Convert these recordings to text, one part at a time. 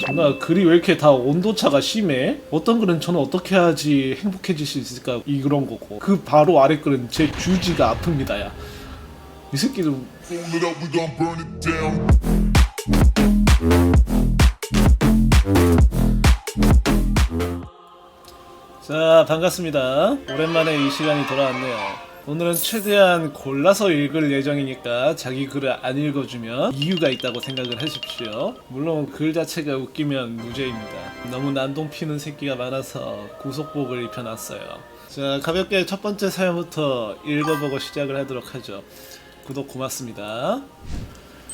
정말 글이 왜 이렇게 다 온도차가 심해? 어떤 글은 저는 어떻게 해야지 행복해질 수 있을까 이런 거고 그 바로 아래 글은 제 주지가 아픕니다 야. 이 새끼들. 자 반갑습니다 오랜만에 이 시간이 돌아왔네요 오늘은 최대한 골라서 읽을 예정이니까 자기 글을 안 읽어주면 이유가 있다고 생각을 하십시오. 물론 글 자체가 웃기면 무죄입니다. 너무 난동 피는 새끼가 많아서 구속복을 입혀놨어요. 자 가볍게 첫 번째 사연부터 읽어보고 시작을 하도록 하죠. 구독 고맙습니다.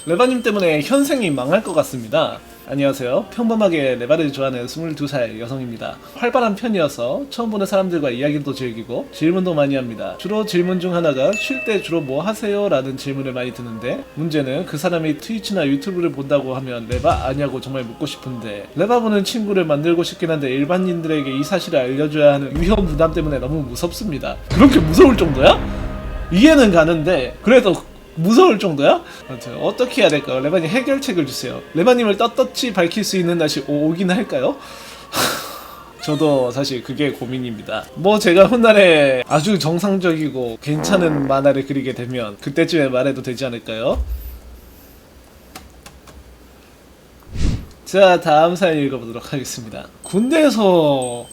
레바님 때문에 현생이 망할 것 같습니다. 안녕하세요. 평범하게 레바를 좋아하는 22살 여성입니다. 활발한 편이어서 처음 보는 사람들과 이야기도 즐기고 질문도 많이 합니다. 주로 질문 중 하나가 쉴 때 주로 뭐 하세요? 라는 질문을 많이 듣는데 문제는 그 사람이 트위치나 유튜브를 본다고 하면 레바 아냐고 정말 묻고 싶은데 레바 보는 친구를 만들고 싶긴 한데 일반인들에게 이 사실을 알려줘야 하는 위험 부담 때문에 너무 무섭습니다. 그렇게 무서울 정도야? 이해는 가는데 그래도 무서울 정도야? 아무튼 어떻게 해야 될까요? 레바님 해결책을 주세요. 레바님을 떳떳이 밝힐 수 있는 날이 오- 오긴 할까요? 저도 사실 그게 고민입니다. 뭐 제가 훗날에 아주 정상적이고 괜찮은 만화를 그리게 되면 그때쯤에 말해도 되지 않을까요? 자 다음 사연 읽어보도록 하겠습니다. 군대에서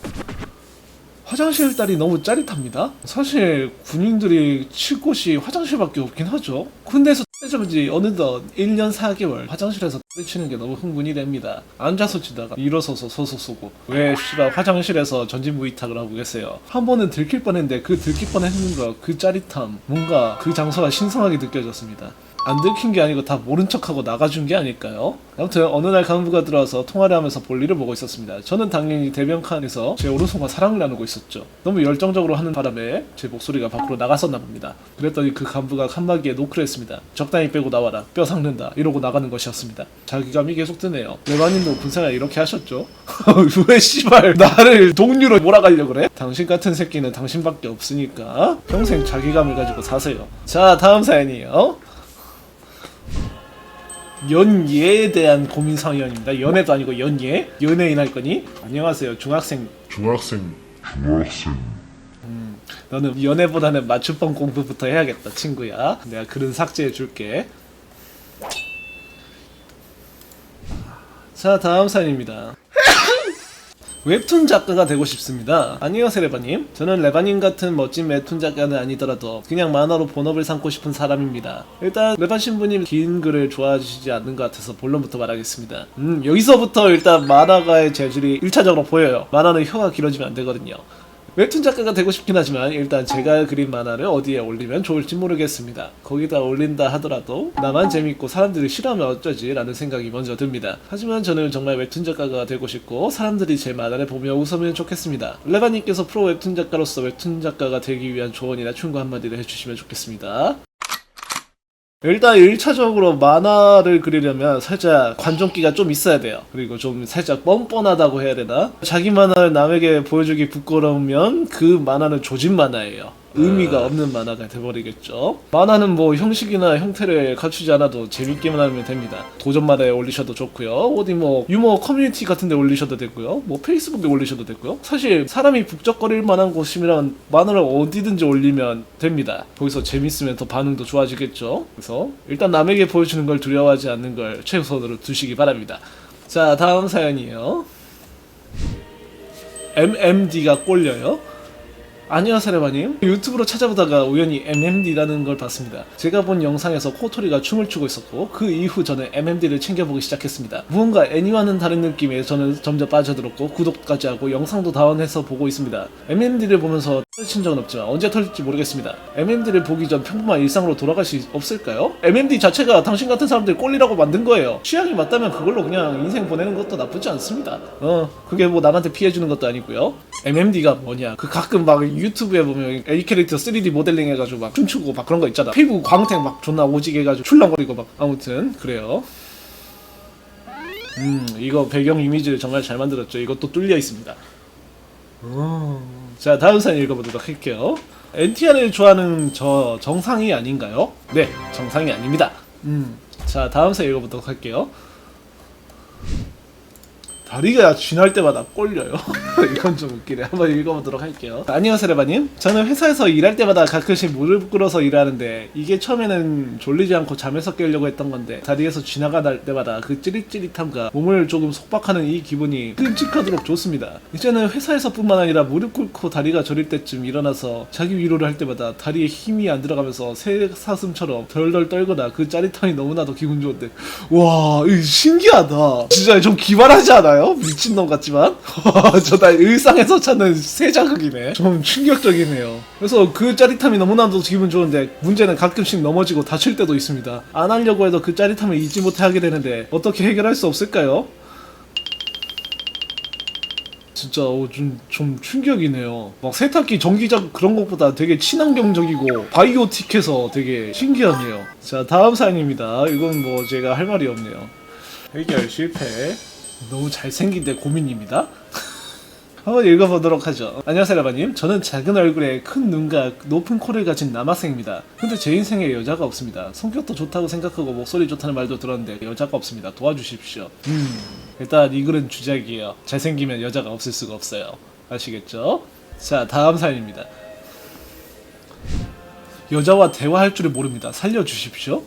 화장실 딸이 너무 짜릿합니다. 사실 군인들이 칠 곳이 화장실밖에 없긴 하죠. 군대에서 떼져지 어느덧 1년 4개월 화장실에서 떼치는 게 너무 흥분이 됩니다. 앉아서 치다가 일어서서 서서 쏘고 왜 씨발 화장실에서 전진무이탁을 하고 계세요. 한 번은 들킬 뻔했는데 그 들킬 뻔했는 거 그 짜릿함 뭔가 그 장소가 신선하게 느껴졌습니다. 안 들킨 게 아니고 다 모른 척하고 나가준 게 아닐까요? 아무튼 어느 날 간부가 들어와서 통화를 하면서 볼일을 보고 있었습니다. 저는 당연히 대변 칸에서 제 오른손과 사랑을 나누고 있었죠. 너무 열정적으로 하는 바람에 제 목소리가 밖으로 나갔었나 봅니다. 그랬더니 그 간부가 칸막이에 노크를 했습니다. 적당히 빼고 나와라. 뼈 삭는다. 이러고 나가는 것이었습니다. 자기감이 계속 드네요. 레바님도 군생활 이렇게 하셨죠? 왜 씨발 나를 동료로 몰아가려고 그래? 당신 같은 새끼는 당신밖에 없으니까 평생 자기감을 가지고 사세요. 자 다음 사연이에요. 연예에 대한 고민 사연입니다. 연애도 아니고 연예. 연예인 할 거니? 안녕하세요. 중학생. 중학생, 중학생. 너는 연애보다는 맞춤법 공부부터 해야겠다, 친구야. 내가 글은 삭제해 줄게. 자, 다음 사연입니다. 웹툰 작가가 되고 싶습니다. 안녕하세요, 레바님. 저는 레바님 같은 멋진 웹툰 작가는 아니더라도 그냥 만화로 본업을 삼고 싶은 사람입니다. 일단 레바 신부님 긴 글을 좋아하시지 않는 것 같아서 본론부터 말하겠습니다. 음, 여기서부터 일단 만화가의 재질이 1차적으로 보여요. 만화는 혀가 길어지면 안 되거든요. 웹툰 작가가 되고 싶긴 하지만 일단 제가 그린 만화를 어디에 올리면 좋을지 모르겠습니다. 거기다 올린다 하더라도 나만 재밌고 사람들이 싫어하면 어쩌지 라는 생각이 먼저 듭니다. 하지만 저는 정말 웹툰 작가가 되고 싶고 사람들이 제 만화를 보며 웃으면 좋겠습니다. 레바님께서 프로 웹툰 작가로서 웹툰 작가가 되기 위한 조언이나 충고 한마디를 해주시면 좋겠습니다. 일단 1차적으로 만화를 그리려면 살짝 관종기가 좀 있어야 돼요. 그리고 좀 살짝 뻔뻔하다고 해야 되나? 자기 만화를 남에게 보여주기 부끄러우면 그 만화는 조진 만화예요. 의미가 없는 만화가 돼버리겠죠. 만화는 뭐 형식이나 형태를 갖추지 않아도 재밌게만 하면 됩니다. 도전 만화에 올리셔도 좋고요. 어디 뭐 유머 커뮤니티 같은 데 올리셔도 되고요. 뭐 페이스북에 올리셔도 되고요. 사실 사람이 북적거릴 만한 곳이면 만화를 어디든지 올리면 됩니다. 거기서 재밌으면 더 반응도 좋아지겠죠. 그래서 일단 남에게 보여주는 걸 두려워하지 않는 걸 최우선으로 두시기 바랍니다. 자, 다음 사연이에요. MMD가 꼴려요. 안녕하세요 레바님. 유튜브로 찾아보다가 우연히 MMD라는 걸 봤습니다. 제가 본 영상에서 코토리가 춤을 추고 있었고 그 이후 저는 MMD를 챙겨보기 시작했습니다. 무언가 애니와는 다른 느낌에 저는 점점 빠져들었고 구독까지 하고 영상도 다운해서 보고 있습니다. MMD를 보면서 털친 적은 없지만 언제 털릴지 모르겠습니다. MMD를 보기 전 평범한 일상으로 돌아갈 수 없을까요? MMD 자체가 당신 같은 사람들 꼴리라고 만든 거예요. 취향이 맞다면 그걸로 그냥 인생 보내는 것도 나쁘지 않습니다. 어 그게 뭐 남한테 피해주는 것도 아니고요. MMD가 뭐냐? 그 가끔 막 유튜브에 보면 A 캐릭터 3D 모델링 해가지고 막 춤추고 막 그런 거 있잖아. 피부 광택 막 존나 오지게 해가지고 출렁거리고 막. 아무튼 그래요. 음 이거 배경 이미지를 정말 잘 만들었죠. 이것도 뚫려 있습니다. 자 다음 사연 읽어보도록 할게요. NTR을 좋아하는 저 정상이 아닌가요? 네 정상이 아닙니다. 음 자 다음 사연 읽어보도록 할게요 다리가 쥐날 때마다 꼴려요. 이건 좀 웃기네. 한번 읽어보도록 할게요. 안녕하세요, 레바님. 저는 회사에서 일할 때마다 가끔씩 무릎 꿇어서 일하는데 이게 처음에는 졸리지 않고 잠에서 깨려고 했던 건데 다리에서 쥐나가 날 때마다 그 찌릿찌릿함과 몸을 조금 속박하는 이 기분이 끔찍하도록 좋습니다. 이제는 회사에서뿐만 아니라 무릎 꿇고 다리가 저릴 때쯤 일어나서 자기 위로를 할 때마다 다리에 힘이 안 들어가면서 새 사슴처럼 덜덜 떨거나 그 짜릿함이 너무나도 기분 좋은데 와, 이 신기하다. 진짜 좀 기발하지 않아요? 미친놈 같지만 저나 일상에서 찾는 새 자극이네. 좀 충격적이네요. 그래서 그 짜릿함이 너무나도 기분 좋은데 문제는 가끔씩 넘어지고 다칠 때도 있습니다. 안 하려고 해도 그 짜릿함을 잊지 못해 하게 되는데 어떻게 해결할 수 없을까요? 진짜 어, 좀, 좀 충격이네요. 막 세탁기 전기장 그런 것보다 되게 친환경적이고 바이오틱해서 되게 신기하네요. 자 다음 사연입니다. 이건 뭐 제가 할 말이 없네요. 해결 실패. 너무 잘생긴데 고민입니다. 한번 읽어보도록 하죠. 안녕하세요, 라바님. 저는 작은 얼굴에 큰 눈과 높은 코를 가진 남학생입니다. 근데 제 인생에 여자가 없습니다. 성격도 좋다고 생각하고 목소리 좋다는 말도 들었는데 여자가 없습니다. 도와주십시오. 음, 일단 이 글은 주작이에요. 잘생기면 여자가 없을 수가 없어요. 아시겠죠? 자, 다음 사연입니다. 여자와 대화할 줄을 모릅니다. 살려주십시오.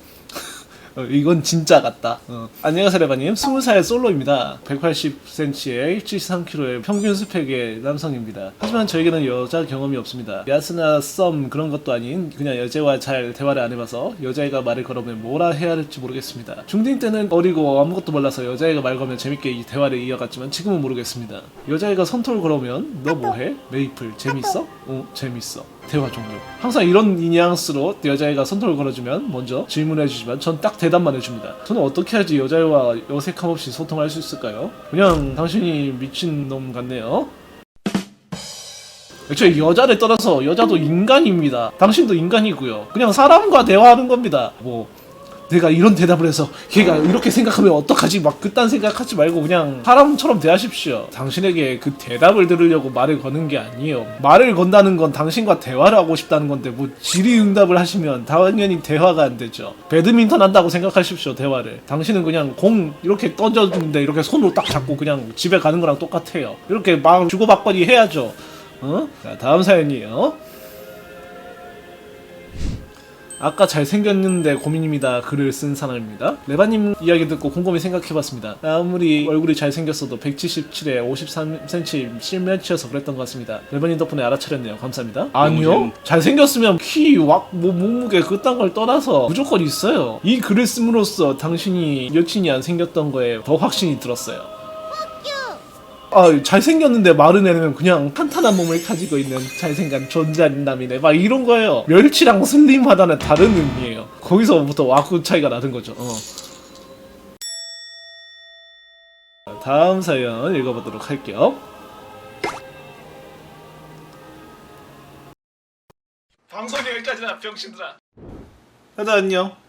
어, 이건 진짜 같다. 어. 안녕하세요, 레바님. 20살 솔로입니다. 180cm에 73kg의 평균 스펙의 남성입니다. 하지만 저에게는 여자 경험이 없습니다. 야스나 썸 그런 것도 아닌 그냥 여자와 잘 대화를 안 해봐서 여자애가 말을 걸으면 뭐라 해야 할지 모르겠습니다. 중딩 때는 어리고 아무것도 몰라서 여자애가 말 걸면 재밌게 이 대화를 이어갔지만 지금은 모르겠습니다. 여자애가 선톡을 걸어오면 너 뭐해? 메이플 재밌어? 어 재밌어. 대화 종료. 항상 이런 뉘앙스로 여자애가 선톡을 걸어주면 먼저 질문해 주지만 전 딱 대답만 해줍니다. 저는 어떻게 하지 여자애와 어색함 없이 소통할 수 있을까요? 그냥 당신이 미친 놈 같네요. 애초에 여자를 떠나서 여자도 인간입니다. 당신도 인간이고요. 그냥 사람과 대화하는 겁니다. 뭐 내가 이런 대답을 해서 걔가 이렇게 생각하면 어떡하지 막 그딴 생각하지 말고 그냥 사람처럼 대하십시오. 당신에게 그 대답을 들으려고 말을 거는 게 아니에요. 말을 건다는 건 당신과 대화를 하고 싶다는 건데 뭐 질의응답을 하시면 당연히 대화가 안 되죠. 배드민턴 한다고 생각하십시오 대화를. 당신은 그냥 공 이렇게 던져주는데 이렇게 손으로 딱 잡고 그냥 집에 가는 거랑 똑같아요. 이렇게 막 주고받거니 해야죠. 어? 자 다음 사연이에요. 아까 잘생겼는데 고민입니다. 글을 쓴 사람입니다. 레바님 이야기 듣고 곰곰이 생각해봤습니다. 아무리 얼굴이 잘생겼어도 177에 53cm 실면치여서 그랬던 것 같습니다. 레바님 덕분에 알아차렸네요. 감사합니다. 아니요. 잘생겼으면 키, 왁, 뭐, 몸무게 그딴 걸 떠나서 무조건 있어요. 이 글을 씀으로써 당신이 여친이 안 생겼던 거에 더 확신이 들었어요. 아, 잘생겼는데 마른 애는 그냥 탄탄한 몸을 가지고 있는 잘생긴 존재남이네. 막 이런 거예요. 멸치랑 슬림하다는 다른 의미예요. 거기서부터 와구 차이가 나는 거죠. 어. 다음 사연 읽어보도록 할게요. 방송이 여기까지나 병신들아. 다들 안녕.